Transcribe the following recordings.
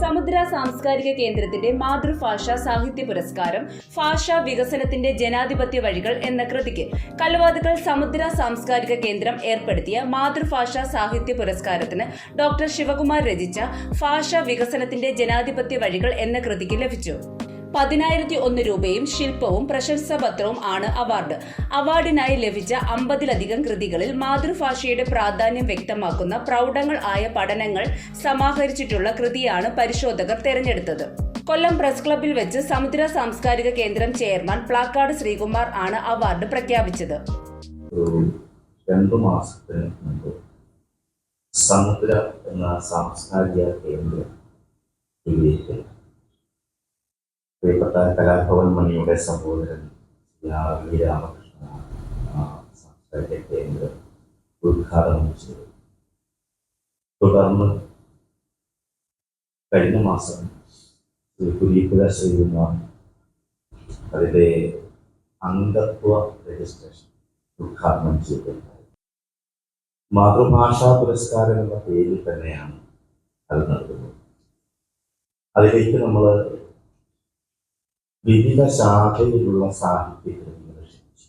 സമുദ്ര സാംസ്കാരിക കേന്ദ്രത്തിന്റെ മാതൃഭാഷ സാഹിത്യ പുരസ്കാരം ഭാഷാ വികസനത്തിന്റെ ജനാധിപത്യ വഴികൾ എന്ന കൃതിക്ക് കല്ലുവാതുക്കൽ സമുദ്ര സാംസ്കാരിക കേന്ദ്രം ഏർപ്പെടുത്തിയ മാതൃഭാഷ സാഹിത്യ പുരസ്കാരത്തിന് ഡോക്ടർ ശിവകുമാർ രചിച്ച ഭാഷാ വികസനത്തിന്റെ ജനാധിപത്യ വഴികൾ എന്ന കൃതിക്ക് ലഭിച്ചു. പതിനായിരത്തി ഒന്ന് രൂപയും ശില്പവും പ്രശംസാപത്രവും ആണ് അവാർഡ്. അവാർഡിനായി ലഭിച്ച അമ്പതിലധികം കൃതികളിൽ മാതൃഭാഷയുടെ പ്രാധാന്യം വ്യക്തമാക്കുന്ന പ്രൗഢങ്ങൾ ആയ പഠനങ്ങൾ സമാഹരിച്ചിട്ടുള്ള കൃതിയാണ് പരിശോധകർ തെരഞ്ഞെടുത്തത്. കൊല്ലം പ്രസ് ക്ലബ്ബിൽ വെച്ച് സമുദ്ര സാംസ്കാരിക കേന്ദ്രം ചെയർമാൻ പ്ലാക്കാട് ശ്രീകുമാർ ആണ് അവാർഡ് പ്രഖ്യാപിച്ചത്. സമുദ്ര എന്ന സാംസ്കാരിക കേന്ദ്രം പ്രിയപ്പെട്ട കലാഭവൻ മണിയുടെ സഹോദരൻ വി രാമകൃഷ്ണനാണ് സാംസ്കാരിക കേന്ദ്രം ഉദ്ഘാടനം ചെയ്തു. തുടർന്ന് കഴിഞ്ഞ മാസം കുരീപ്പുഴ ശ്രീകുമാർ അതിന്റെ അംഗത്വ രജിസ്ട്രേഷൻ ഉദ്ഘാടനം ചെയ്തിട്ടുണ്ടായി. മാതൃഭാഷാ പുരസ്കാരം എന്ന പേരിൽ തന്നെയാണ് അത് നൽകുന്നത് അതിലേക്ക് നമ്മൾ വിവിധ ശാഖയിലുള്ള സാഹിത്യ രചിച്ചു.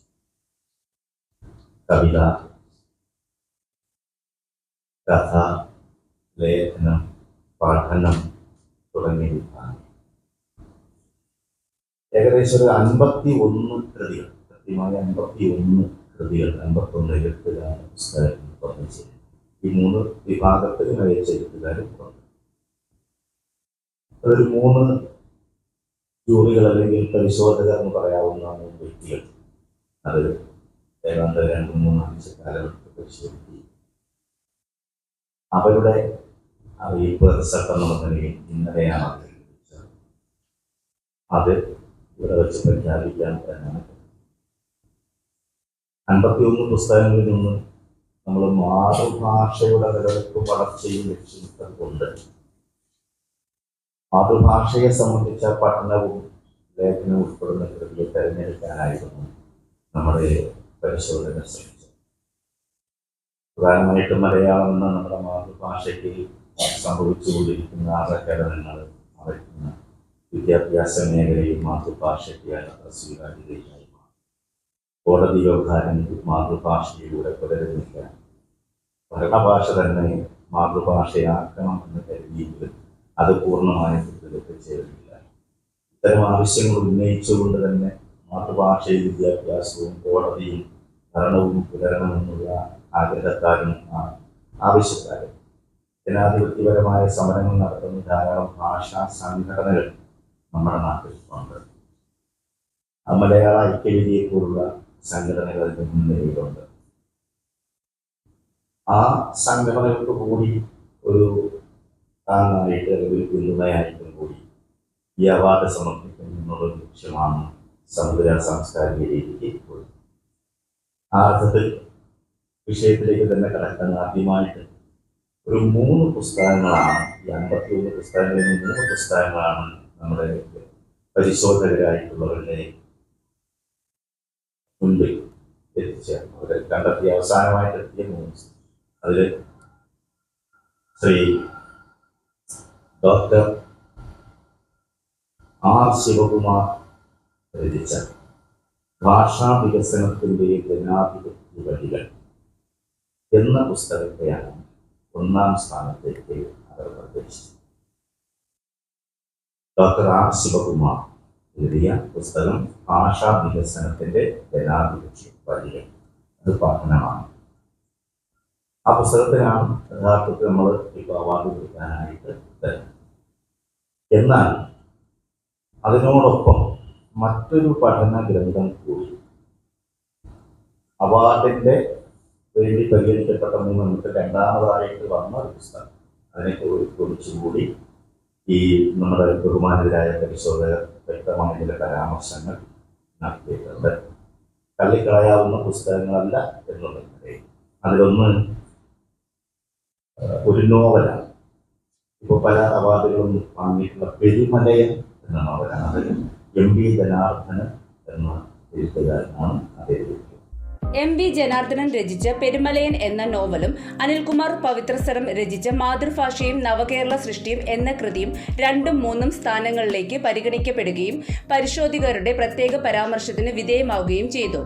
കവിത കഥ ലേഖനം പഠനം തുടങ്ങിയ വിഭാഗം ഏകദേശം ഒരു അൻപത്തി ഒന്ന് കൃതികൾ കൃത്യമായ അൻപത്തി ഒന്ന് കൃതികൾ അൻപത്തി ഒന്ന് എഴുത്തുകാർ പുസ്തകങ്ങൾ പറഞ്ഞു ഈ മൂന്ന് വിഭാഗത്തിൽ അയച്ച എഴുത്തുകാരും പുറത്തു അതൊരു മൂന്ന് ജൂറികൾ അല്ലെങ്കിൽ പരിശോധകർ എന്ന് പറയാവുന്ന വ്യക്തികൾ അത് ഏതാണ്ട് രണ്ട് മൂന്ന് അഞ്ച് കാലഘട്ടത്തിൽ പരിശോധിക്കുകയും അവരുടെ അറിയിപ്പ് റിസൾട്ട് എന്നുള്ള നിലയിൽ ഇന്നലെയാണ് അത് ഇവിടെ വെച്ച് പ്രഖ്യാപിക്കാൻ എന്നാണ് അൻപത്തിയൊന്ന് പുസ്തകങ്ങളിൽ നിന്ന് നമ്മൾ മാതൃഭാഷയുടെ നിലനിൽപ്പ് വളർച്ചയും ലക്ഷ്യമിട്ടത് കൊണ്ട് മാതൃഭാഷയെ സംബന്ധിച്ച പഠനവും ലേഖനവും ഉൾപ്പെടുന്ന കൃതിയെ തിരഞ്ഞെടുക്കാനായിരുന്നു നമ്മുടെ പരിശോധന ശ്രമിച്ചത്. പ്രധാനമായിട്ടും മലയാളം എന്ന നമ്മുടെ മാതൃഭാഷയ്ക്ക് സംഭവിച്ചുകൊണ്ടിരിക്കുന്ന അപകടങ്ങൾ മറയ്ക്കുന്ന വിദ്യാഭ്യാസ മേഖലയിൽ മാതൃഭാഷയ്ക്ക് അത്ര സ്വീകാര്യതയായി കോടതി വ്യവഹാരം മാതൃഭാഷയിലൂടെ പുലരുന്നില്ല ഭരണഭാഷ തന്നെ മാതൃഭാഷയാക്കണം എന്ന് കരുതിയെങ്കിലും അത് പൂർണമായ എത്തിച്ചേരുന്നില്ല ഇത്തരം ആവശ്യങ്ങൾ ഉന്നയിച്ചുകൊണ്ട് തന്നെ മാതൃഭാഷയിൽ വിദ്യാഭ്യാസവും കോടതിയും ഭരണവും പുലരണമെന്നുള്ള ആഗ്രഹക്കാരും ആണ് ആവശ്യക്കാരും. ജനാധിപത്യപരമായ സമരങ്ങൾ നടത്തുന്ന ധാരാളം ഭാഷാ സംഘടനകൾ നമ്മുടെ നാട്ടിൽ ഉണ്ട് മലയാള ഐക്യവേദിയെപ്പോലുള്ള സംഘടനകൾ അതിന്റെ മുൻനിരയിലുണ്ട്. ആ സംഘടനകൾക്ക് കൂടി ഒരു താങ്ങായിട്ട് ഒരു പിന്തുണയായിട്ടും കൂടി ഈ അവാർഡ് സമർപ്പിക്കുന്നു എന്നുള്ളൊരു ലക്ഷ്യമാണ് സമുദ്ര സാംസ്കാരിക രീതിക്ക് പോയി ആ അർത്ഥത്തിൽ വിഷയത്തിലേക്ക് തന്നെ കടക്കാൻ ആദ്യമായിട്ട് ഒരു മൂന്ന് പുസ്തകങ്ങളാണ് ഈ അമ്പത്തി ഒന്ന് പുസ്തകങ്ങളിൽ നിന്ന് മൂന്ന് പുസ്തകങ്ങളാണ് നമ്മുടെ പരിശോധകരായിട്ടുള്ളവരുടെ മുൻപിൽ എത്തിച്ച അവർ കണ്ടെത്തിയ അവസാനമായിട്ട് എത്തിയ മൂന്ന് അതിൽ ശ്രീ ഡോക്ടർ ആർ ശിവകുമാർ രചിച്ച ഭാഷാ വികസനത്തിന്റെ ജനാധിപത്യ വഴികൾ എന്ന പുസ്തകത്തെയാണ് ഒന്നാം സ്ഥാനത്തേക്ക് അവർ നിർദ്ദേശിച്ചത് ഡോക്ടർ ആർ ശിവകുമാർ എഴുതിയ പുസ്തകം ഭാഷാ വികസനത്തിന്റെ ജനാധിപത്യ വഴികൾ. അത് പഠനമാണ്. ആ പുസ്തകത്തിനാണ് യഥാർത്ഥത്തിൽ നമ്മൾ ഇപ്പോൾ അവാർഡ് കൊടുക്കാനായിട്ട് എന്നാൽ അതിനോടൊപ്പം മറ്റൊരു പഠന ഗ്രന്ഥം കൂടി. അവാർഡിന്റെ വേണ്ടി പരിഗണിക്കപ്പെട്ട നമുക്ക് രണ്ടാമതായിട്ട് വന്ന ഒരു പുസ്തകം. അതിനെ കുറി- കുറിച്ചുകൂടി ഈ നമ്മുടെ ബഹുമാനരായ പരിശോധകർ വ്യക്തമായ ചില പരാമർശങ്ങൾ നടത്തിയിട്ടുണ്ട്. തള്ളിക്കളയാവുന്ന പുസ്തകങ്ങളല്ല എന്നുള്ള അതിലൊന്ന് ഒരു നോവലാണ്. ഇപ്പോൾ പല അവാർഡുകളും വാങ്ങിയിട്ടുള്ള പെരുമലയൻ എന്ന നോവലാണ് അത് എം പി ജനാർദ്ദനൻ എന്ന എഴുത്തുകാരനാണ് അദ്ദേഹം എം വി ജനാർദ്ദനൻ രചിച്ച പെരുമലയൻ എന്ന നോവലും അനിൽകുമാർ പവിത്രസരം രചിച്ച മാതൃഭാഷയും നവകേരള സൃഷ്ടിയും എന്ന കൃതിയും രണ്ടും മൂന്നും സ്ഥാനങ്ങളിലേക്ക് പരിഗണിക്കപ്പെടുകയും പരിശോധകരുടെ പ്രത്യേക പരാമർശത്തിന് വിധേയമാവുകയും ചെയ്തു.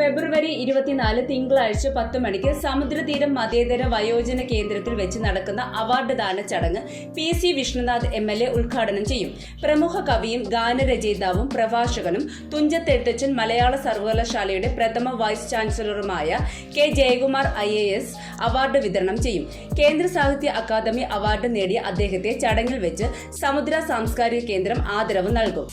ഫെബ്രുവരി ഇരുപത്തിനാല് തിങ്കളാഴ്ച പത്ത് മണിക്ക് സമുദ്രതീരം മതേതര വയോജന കേന്ദ്രത്തിൽ വെച്ച് നടക്കുന്ന അവാർഡ് ദാന ചടങ്ങ് P C Vishnunath M L A ഉദ്ഘാടനം ചെയ്യും. പ്രമുഖ കവിയും ഗാനരചയിതാവും പ്രഭാഷകനും തുഞ്ചത്തെഴുത്തച്ഛൻ മലയാള സർവകലാശാലയുടെ പ്രഥമ vice ചാൻസലറുമായ K Jayakumar I A S award വിതരണം ചെയ്യും. കേന്ദ്ര സാഹിത്യ അക്കാദമി അവാർഡ് നേടിയ അദ്ദേഹത്തെ ചടങ്ങിൽ വെച്ച് സമുദ്ര സാംസ്കാരിക കേന്ദ്രം ആദരവ് നൽകും.